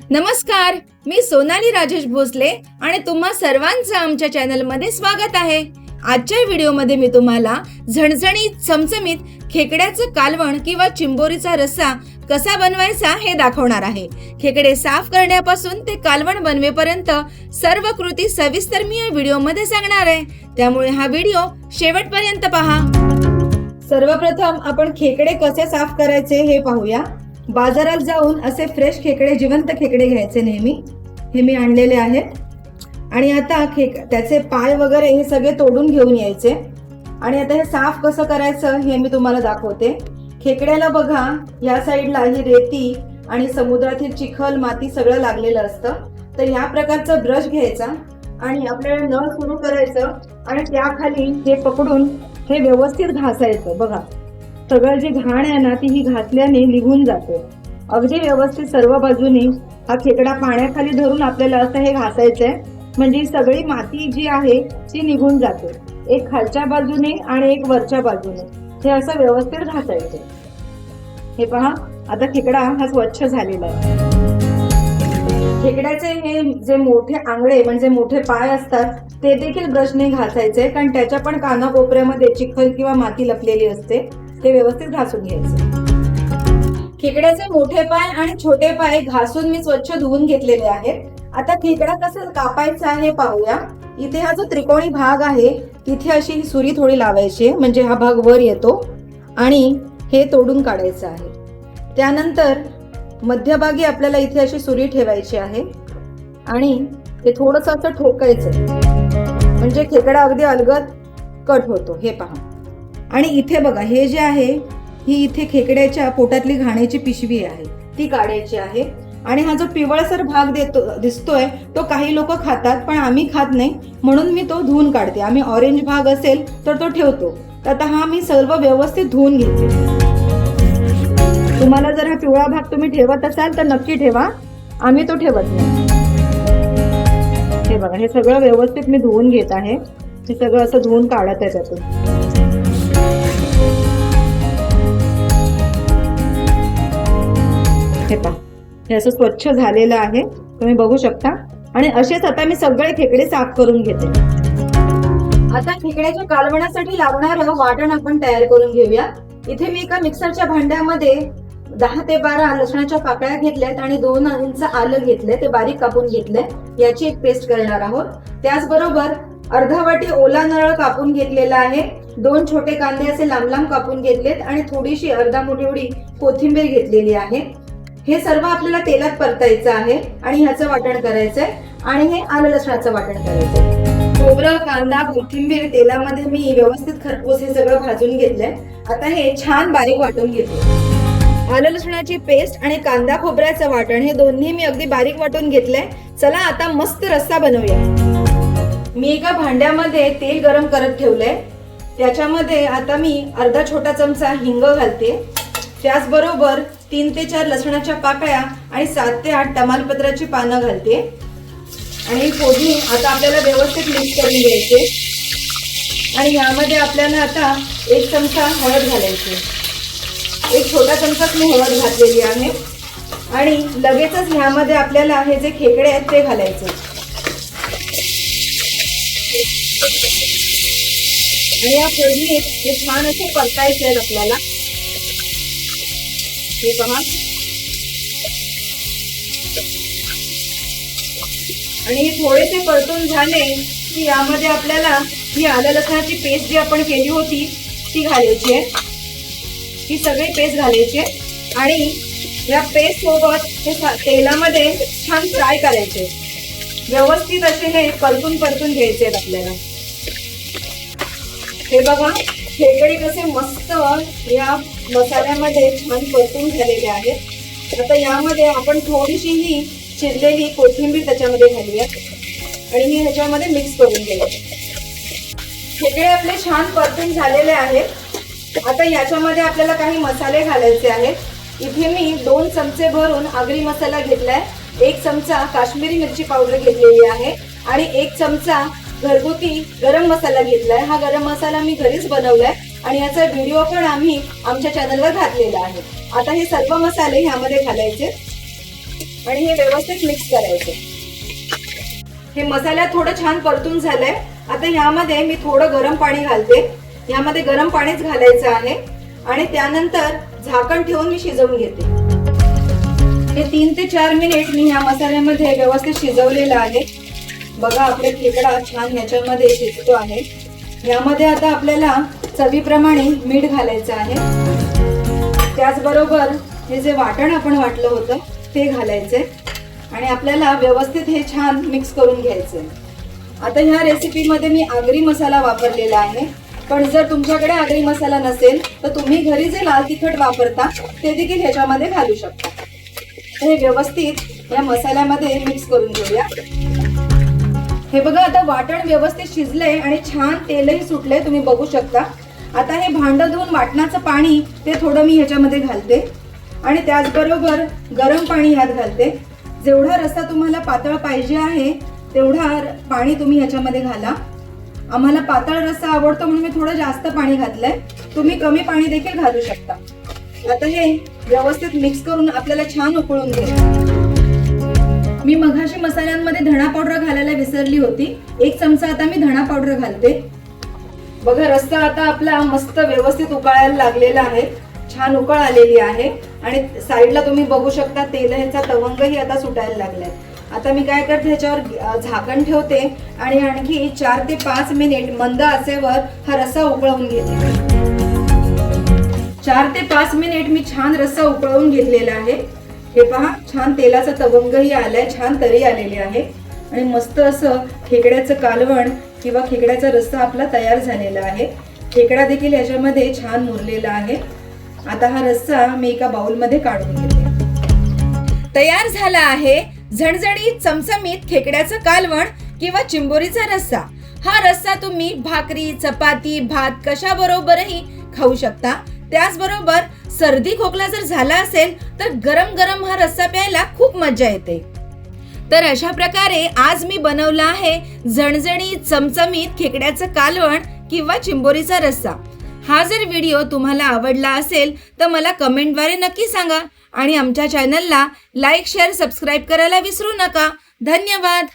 नमस्कार मी सोनाली राजेश भोसले आणि तुम्हा सर्वांचं आमच्या चॅनलमध्ये स्वागत आहे. आजच्या व्हिडिओमध्ये मी तुम्हाला झणझणीत चमचमीत खेकड्याचं कालवण किंवा चिंबोरीचा रस्सा कसा बनवायचा हे दाखवणार आहे. खेकडे साफ करण्यापासून ते कालवण बनवेपर्यंत सर्व कृती सविस्तर मी या व्हिडिओमध्ये सांगणार आहे. त्यामुळे हा व्हिडिओ शेवटपर्यंत पहा. सर्वप्रथम आपण खेकडे कसे साफ करायचे हे पाहूया. बाजारात जाऊन असे फ्रेश खेकडे जिवंत खेकडे घ्यायचे नेहमी. हे मी आणलेले आहेत. आणि आता खेक त्याचे पाय वगैरे हे सगळे तोडून घेऊन यायचे. आणि आता हे साफ कसं करायचं हे मी तुम्हाला दाखवते. खेकड्याला बघा या साईडला ही रेती आणि समुद्रातील चिखल माती सगळं लागलेलं असतं. तर ह्या प्रकारचा ब्रश घ्यायचा आणि आपल्याला नळ सुरू करायचं आणि त्याखाली हे पकडून हे व्यवस्थित घासायचं. बघा. सगळं जी घाण आहे ना ती ही घासल्याने निघून जाते. अगदी व्यवस्थित सर्व बाजूनी हा खेकडा पाण्याखाली धरून आपल्याला असं हे घासायचंय. म्हणजे सगळी माती जी आहे ती निघून जाते. एक खालच्या बाजूने आणि एक वरच्या बाजूने. हे असं व्यवस्थित घासायचं. हे पहा आता खेकडा हा स्वच्छ झालेला आहे. खेकड्याचे हे जे मोठे आंगळे म्हणजे मोठे पाय असतात ते देखील ब्रशने घासायचे कारण त्याच्या पण कानाकोपऱ्यामध्ये चिखल किंवा माती लपलेली असते. ते व्यवस्थित घासून घ्यायचे. खेकड्याचे मोठे पाय आणि छोटे पाय घासून मी स्वच्छ धुवून घेतलेले आहेत. आता खेकडा कसं कापायचा हे पाहूया. इथे हा जो त्रिकोणी भाग आहे तिथे अशी ही सुरी थोडी लावायची आहे, म्हणजे हा भाग वर येतो आणि हे तोडून काढायचं आहे. त्यानंतर मध्यभागी आपल्याला इथे अशी सुरी ठेवायची आहे आणि ते थोडंसं असं ठोकायचं म्हणजे खेकडा अगदी अलगद कट होतो. हे पहा. आणि इथे बघा हे जे आहे ही इथे खेकड्याच्या पोटातली घाण्याची पिशवी आहे. ती काढायची आहे. आणि हा जो पिवळसर भाग देतो दिसतोय तो काही लोक खातात पण आम्ही खात नाही. म्हणून मी तो धुवून काढते. आम्ही ऑरेंज भाग असेल तर तो ठेवतो. तर आता हा मी सर्व व्यवस्थित धुवून घेते. तुम्हाला जर हा पिवळा भाग तुम्ही ठेवत असाल तर नक्की ठेवा. आम्ही तो ठेवत नाही. हे बघा हे सगळं व्यवस्थित मी धुवून घेत आहे. हे सगळं असं धुवून काढत आहे त्यातून. हे पहा हे असं स्वच्छ झालेलं आहे. तुम्ही बघू शकता. आणि असेच आता मी सगळे खेकडे साफ करून घेते. आता खेकड्याच्या कालवण्यासाठी लागणारं वाटण आपण तयार करून घेऊया. इथे मी एका मिक्सरच्या भांड्यामध्ये दहा ते बारा लसणाच्या पाकळ्या घेतल्यात आणि दोन इंच आलं घेतलंय. ते बारीक कापून घेतलंय. याची एक पेस्ट करणार आहोत. त्याचबरोबर अर्धा वाटी ओला नारळ कापून घेतलेला आहे. दोन छोटे कांदे असे लांब लांब कापून घेतलेत आणि थोडीशी अर्धा मोठी एवढी कोथिंबीर घेतलेली आहे. हे सर्व आपल्याला तेलात परतायचं आहे आणि ह्याचं वाटण करायचंय आणि हे आलं लसणाचं वाटण करायचंय. खोबरं कांदा कोथिंबीर तेलामध्ये मी व्यवस्थित खरपूस हे सगळं भाजून घेतलंय. आता हे छान बारीक वाटून घेते. आलं लसणाची पेस्ट आणि कांदा खोबऱ्याचं वाटण हे दोन्ही मी अगदी बारीक वाटून घेतलंय. चला आता मस्त रस्सा बनवूया. मी एका भांड्यामध्ये तेल गरम करत ठेवलंय. त्याच्यामध्ये आता मी अर्धा छोटा चमचा हिंग घालते. त्याचबरोबर तीन ते चार लसणाच्या पाकळ्या आणि सात ते आठ तमालपत्राची पानं घालते. आणि फोडणी आता आपल्याला व्यवस्थित मिक्स करून घ्यायचे. आणि यामध्ये आपल्याला आता एक चमचा हळद घालायची. एक छोटा चमचाच मी हळद घातलेली आहे. आणि लगेचच ह्यामध्ये आपल्याला हे जे खेकडे आहेत ते घालायचे. आणि या फोडणीत हे छान असे परतायचे आहेत आपल्याला. हे पहा आणि हे थोडेसे परतून झाले की यामध्ये आपल्याला ही आलं लसणाची पेस्ट जी आपण केली होती ती घालायची आहे. ही सगळी पेस्ट घालायची आहे. आणि या पेस्ट सोबत हे तेलामध्ये छान फ्राय करायचे. व्यवस्थित असे हे परतून परतून घ्यायचे आहेत आपल्याला. हे बघा. खेकडे कसे मस्त या मसाल्यामध्ये छान परतून झालेले आहेत. आता यामध्ये आपण थोडीशी ही चिरलेली कोथिंबीर त्याच्यामध्ये घालूया. आणि मी ह्याच्यामध्ये मिक्स करून घेऊया खेकडे आपले छान परतून झालेले आहेत. आता याच्यामध्ये आपल्याला काही मसाले घालायचे आहेत. इथे मी दोन चमचे भरून आगरी मसाला घेतलाय. एक चमचा काश्मीरी मिरची पावडर घेतलेली आहे. आणि एक चमचा घरगुती गरम मसाला घेतलाय. हा गरम मसाला मी घरीच बनवलाय आणि याचा व्हिडिओ पण आम्ही आमच्या चॅनलवर घातलेला आहे. आता हे सर्व मसाले ह्यामध्ये घालायचे आणि हे व्यवस्थित मिक्स करायचे. हे मसाला थोडं छान परतून झालंय. आता ह्यामध्ये मी थोडं गरम पाणी घालते. ह्यामध्ये गरम पाणीच घालायचं आहे. आणि त्यानंतर झाकण ठेवून मी शिजवून घेते. हे तीन ते चार मिनिट मी ह्या मसाल्यामध्ये व्यवस्थित शिजवलेलं आहे. बघा आपला खेकडा छान ह्याच्यामध्ये शिजतो आहे. यामध्ये आता आपल्याला चवीप्रमाणे मीठ घालायचं आहे. त्याचबरोबर हे जे वाटण आपण वाटलं होतं ते घालायचे आणि आपल्याला व्यवस्थित हे छान मिक्स करून घ्यायचे आता ह्या रेसिपीमध्ये मी आगरी मसाला वापरलेला आहे. पण जर तुमच्याकडे आगरी मसाला नसेल तर तुम्ही घरी जे लाल तिखट वापरता ते देखील ह्याच्यामध्ये घालू शकता. तर हे व्यवस्थित या मसाल्यामध्ये मिक्स करून घेऊया. हे बघा आता वाटण व्यवस्थित शिजलंय आणि छान तेलही सुटलंय तुम्ही बघू शकता. आता हे भांड धुवून वाटणाचं पाणी ते थोडं मी ह्याच्यामध्ये घालते. आणि त्याचबरोबर गरम पाणी ह्यात घालते. जेवढा रस्सा तुम्हाला पातळ पाहिजे आहे तेवढा पाणी तुम्ही ह्याच्यामध्ये घाला. आम्हाला पातळ रस्सा आवडतो म्हणून मी थोडं जास्त पाणी घातलंय. तुम्ही कमी पाणी देखील घालू शकता. आता हे व्यवस्थित मिक्स करून आपल्याला छान उकळून घ्यायचं मी मघाशी मसाल्यांमध्ये धणा पावडर घालायला विसरली होती. एक चमचा आता मी धणा पावडर घालते. बघा रस्सा आता आपला मस्त व्यवस्थित उकळायला लागलेला आहे. छान उकळ आलेली आहे. आणि साईडला तुम्ही बघू शकता तेल ह्याचा तवंगही आता सुटायला लागलाय. आता मी काय करते ह्याच्यावर झाकण ठेवते. आणि आणखी चार ते पाच मिनिट मंद असेवर हा रस्सा उकळवून घेते. चार ते पाच मिनिट मी छान रस्सा उकळवून घेतलेला आहे. हे पहा छान तेलाचा तवंगही आलाय छान तरी आलेली आहे. आणि मस्त असं खेकड्याचं कालवण किंवा खेकड्याचा रस्सा आपला तयार झालेला आहे. खेकडा देखील याच्यामध्ये छान मुरलेला आहे. आता हा रस्सा मी एका बाउलमध्ये काढून घेते. तयार झाला आहे झणझणीत चमचमीत खेकड्याचं कालवण किंवा चिंबोरीचा रस्सा. हा रस्सा तुम्ही भाकरी चपाती भात कशाबरोबरही खाऊ शकता. त्याचबरोबर सर्दी खोकला जर झाला असेल तर गरम गरम हा रस्सा प्यायला खूप मजा येते. तर अशा प्रकारे आज मी बनवला आहे झणझणी चमचमीत खेकड्याचं कालवण किंवा चिंबोरीचा रस्सा. हा जर व्हिडिओ तुम्हाला आवडला असेल तर मला कमेंटद्वारे नक्की सांगा आणि आमच्या चॅनलला लाईक शेअर सबस्क्राईब करायला विसरू नका. धन्यवाद!